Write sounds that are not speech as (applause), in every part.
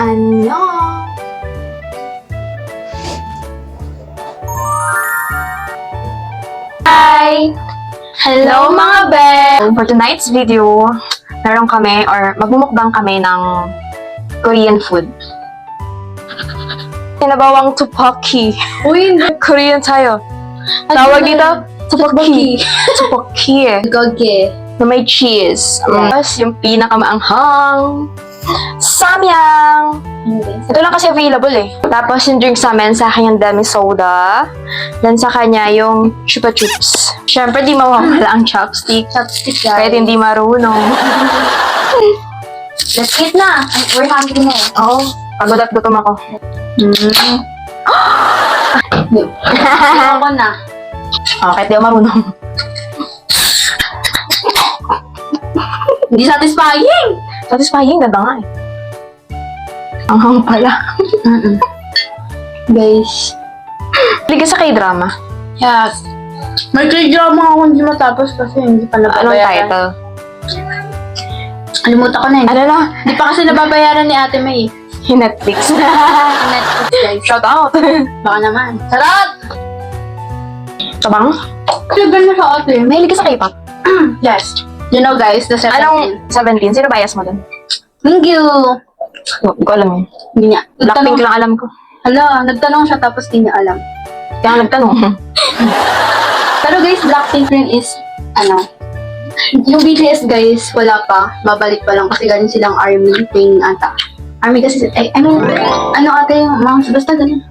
Annyeong! Hi! Hello mga be! For tonight's video, meron kami or magmumukbang kami ng Korean food. Tinabawang tteokbokki. Uy, hindi. Korean tayo. Tawag dito, tteokbokki. Tteokbokki eh. Goge. Na may cheese. Yeah. Tapos yung pinakamaanghang. Samyang! Ito lang kasi available eh. Tapos yung drinks namin, sa akin yung demi soda. Then sa kanya yung chupa chups. Siyempre di mawawala ang chopstick. Chopstick Kahit guys. hindi marunong. (laughs) Let's eat na. Ay, we're hungry na eh. Oo. Pagod at gutom ako. Mm. Ako na. (laughs) Oh, kahit di ako marunong. Hindi satisfying. Satisfying, ganda nga eh. Anghang pala. Mm-mm. Guys. Liga sa k-drama. Yes. May drama ako hindi matapos kasi hindi pa Anong nababayaran. title? Alimutan ko na eh. Ano na? Hindi pa kasi nababayaran ni Ate May. Yung (laughs) Netflix. (laughs) Netflix guys. Shout out! (laughs) Baka naman. Sarap! Tabang? Sugar na siya ate. Mahilig ka sa K-pop. (clears throat) Yes. You know guys, the 17. Anong 17? Sino bias mo dun? Thank you. No, hindi ko alam yun. Hindi niya. Blackpink lang alam ko. hala, nagtanong siya tapos di niya alam. Kaya nagtanong. (laughs) Pero guys, Blackpink rin is, ano, yung BTS guys, wala pa. Babalik pa lang kasi galing silang army thing ata. Army kasi, ay, I mean, ano ate yung mga, basta ganun.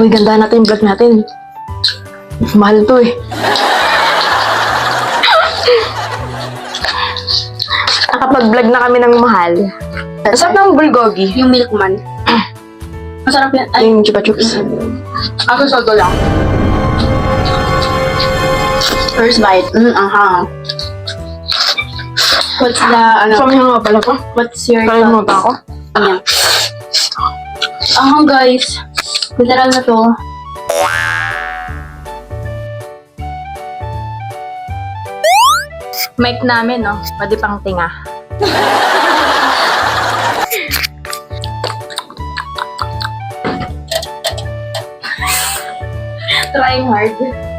Uy, ganda natin yung vlog natin. Mahal to eh. Nakapag-vlog na kami ng mahal. Masarap ng bulgogi. Yung milkman. (clears throat) Masarap yan. Ay, Yung chupa chups. ako sodo lang. First bite. Mm, aha. What's the, ano, Sabi nga pala ko. what's your Kalimutan ko. Ayan. Aha guys. Literal na to. Mic namin, no? Pwede pang tinga. (laughs) Trying hard.